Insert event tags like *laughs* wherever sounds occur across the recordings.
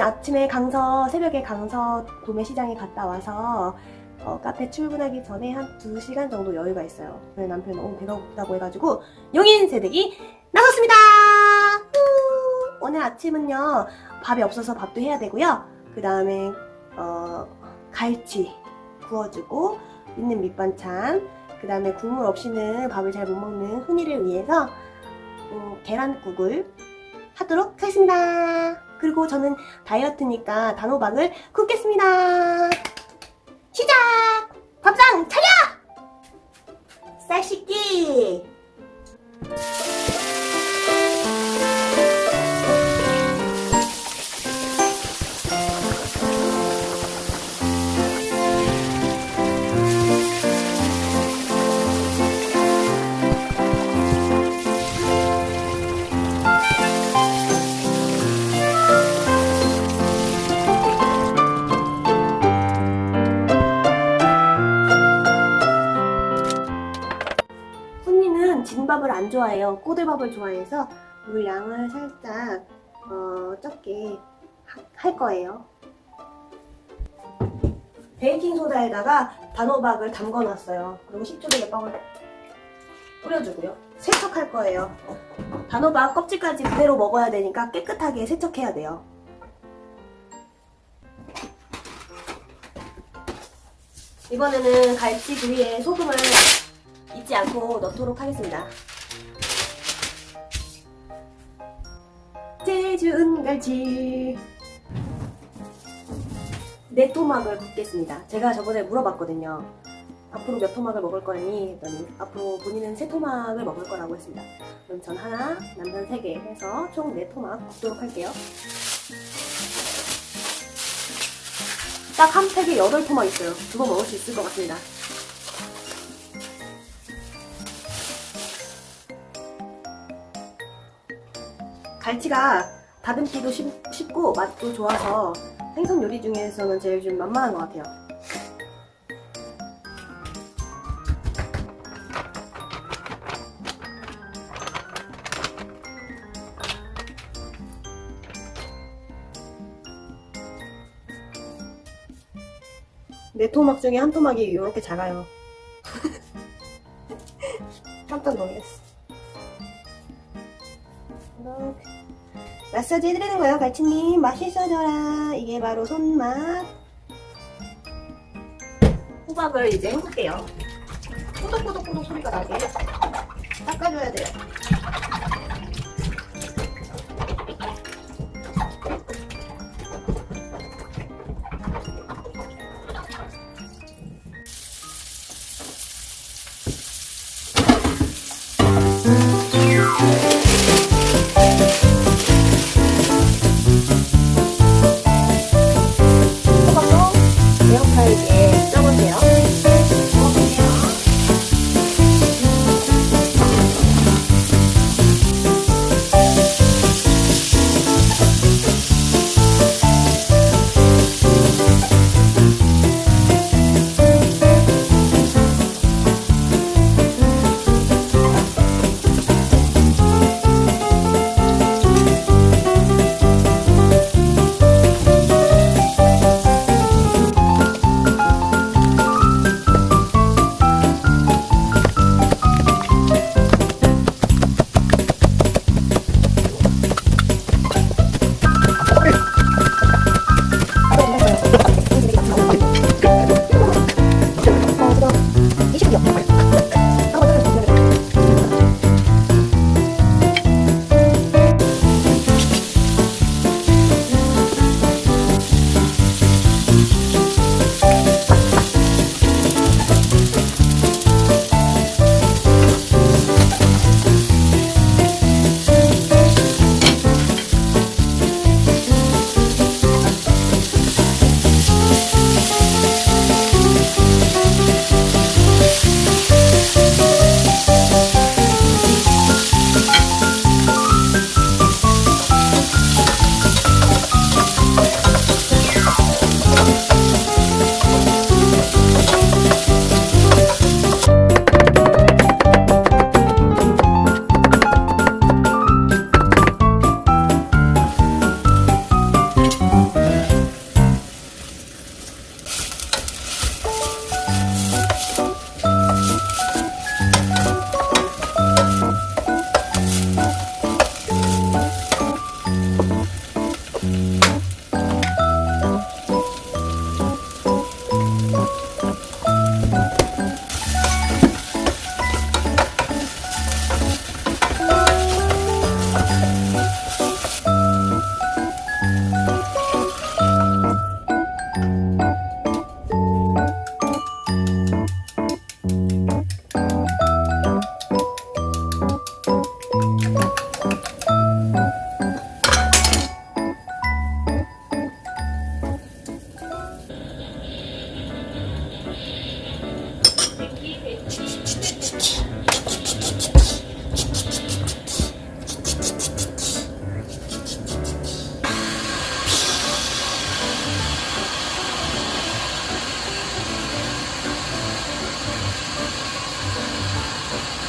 아침에 강서 새벽에 강서 도매시장에 갔다 와서 어, 카페 출근하기 전에 한 2시간 정도 여유가 있어요. 저희 남편이 너무 배가 고프다고 해가지고 용인 새댁이 나섰습니다. 우! 오늘 아침은요 밥이 없어서 밥도 해야 되고요. 그 다음에 어, 갈치 구워주고 있는 밑반찬 그 다음에 국물 없이는 밥을 잘 못 먹는 훈이를 위해서 음, 계란국을 하도록 하겠습니다. 그리고 저는 다이어트니까 단호박을 굽겠습니다. 시작! 좋아해요. 꼬들밥을 좋아해서 물량을 살짝 어, 적게 하- 할 거예요. 베이킹 소다에다가 단호박을 담궈 놨어요. 그리고 몇 방울 뿌려주고요. 세척할 거예요. 단호박 껍질까지 그대로 먹어야 되니까 깨끗하게 세척해야 돼요. 이번에는 갈치 부위에 소금을 잊지 않고 넣도록 하겠습니다. 제주 은갈치 네 토막을 붓겠습니다. 제가 저번에 물어봤거든요. 앞으로 몇 토막을 먹을 거니 했더니 앞으로 본인은 세 토막을 먹을 거라고 했습니다. 그럼 전 하나, 남편 세 개 해서 총 네 토막 붓도록 할게요. 딱 한 팩에 여덟 토막 있어요. 두 번 먹을 수 있을 것 같습니다. 갈치가 다듬기도 쉽, 쉽고 맛도 좋아서 생선 요리 중에서는 제일 좀 만만한 것 같아요. 네 토막 중에 한 토막이 이렇게 작아요. *laughs* 깜짝 놀랐어. 마사지 해드리는 거예요, 갈치님. 맛있어져라. 이게 바로 손맛. 호박을 이제 헹굴게요. 꼬독꼬독꼬독 소리가 나게 닦아줘야 돼요.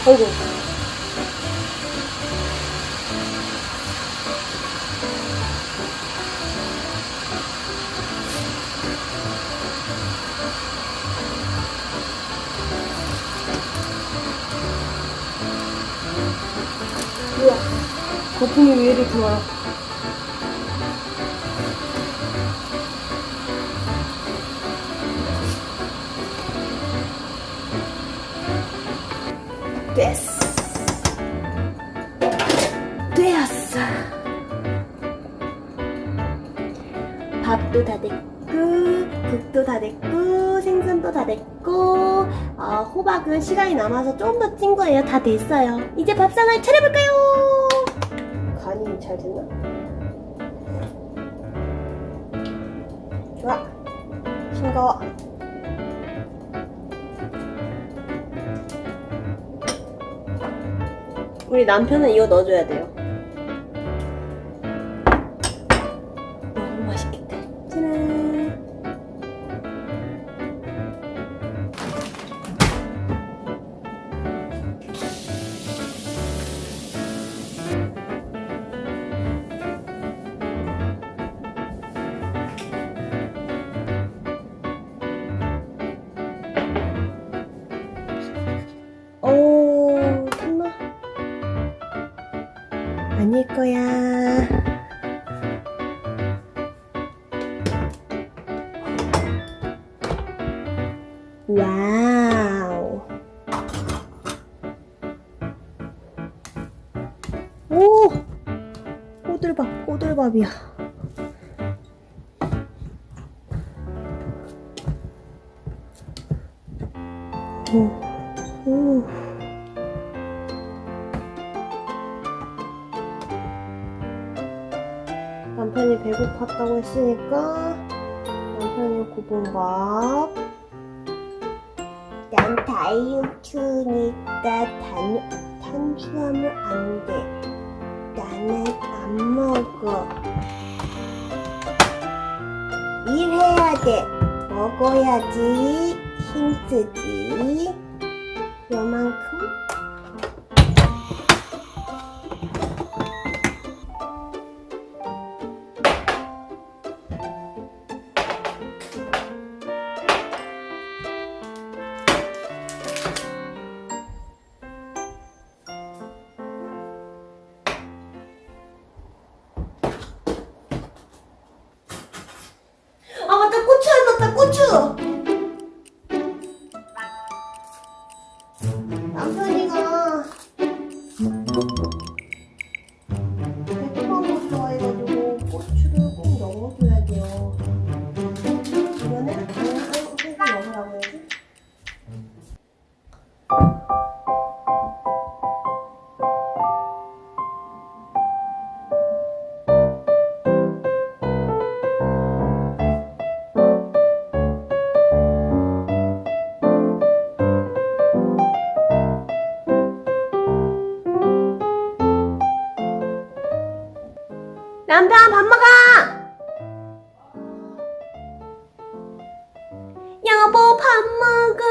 어이구. 뭐야? 거품이 왜 이리 좋아 밥도 다 됐고, 국도 다 됐고, 생선도 다 됐고, 어, 호박은 시간이 남아서 조금 더찐 거예요. 다 됐어요. 이제 밥상을 차려볼까요? 간이 잘 됐나? 좋아. 싱거워. 우리 남편은 이거 넣어줘야 돼요. 오! 꼬들밥, 꼬들밥이야. 오, 오. 남편이 배고팠다고 했으니까 남편이 고봉밥 난 다이어트니까 단, 탄수화물 안 돼. 나는 안 먹어. 일해야 돼. 먹어야지. 힘쓰지. 남편이 남편 밥 먹어! 여보 밥 먹어!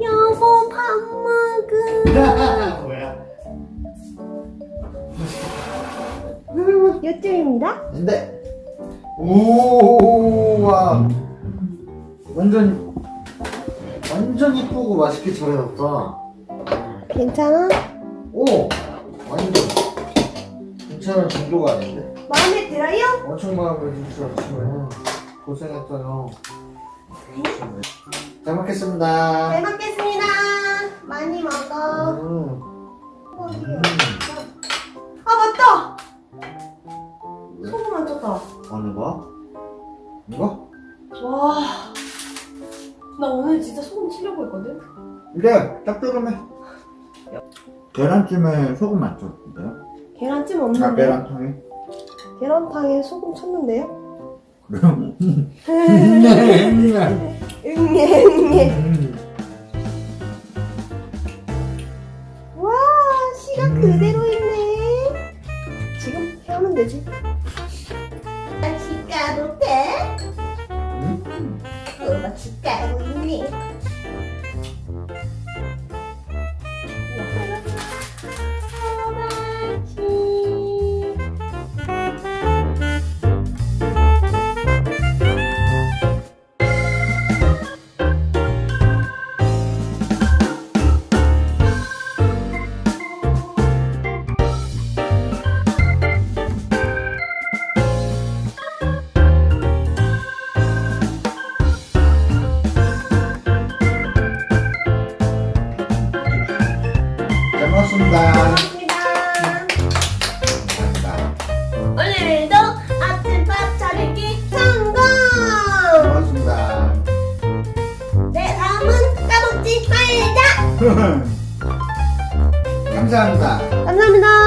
여보 밥 먹어! *laughs* 뭐야? 요쯤입니다. 근데 오와 완전 완전 이쁘고 맛있게 잘해놨다. 괜찮아? 괜찮은 정도가 아닌데? 마음에 들어요? 엄청 마음에 드시었지만 고생했어요. 잘 먹겠습니다. 잘 먹겠습니다. 많이 먹어. 음, 음. 아 맞다. 왜? 소금 안 쳤다. 어느 거? 이거? 와. 나 오늘 진짜 소금 치려고 했거든. 이제 짭조름해. 계란찜에 소금 안 쳤는데요? 계란찜 아 없는데. 계란탕에? 계란탕에 소금 쳤는데요? 그럼 응예 응예. 음. 와 시간 그대로 있네. 지금 해하면 되지. 음. 또 같이 까고 있네. *laughs* 감사합니다. 감사합니다.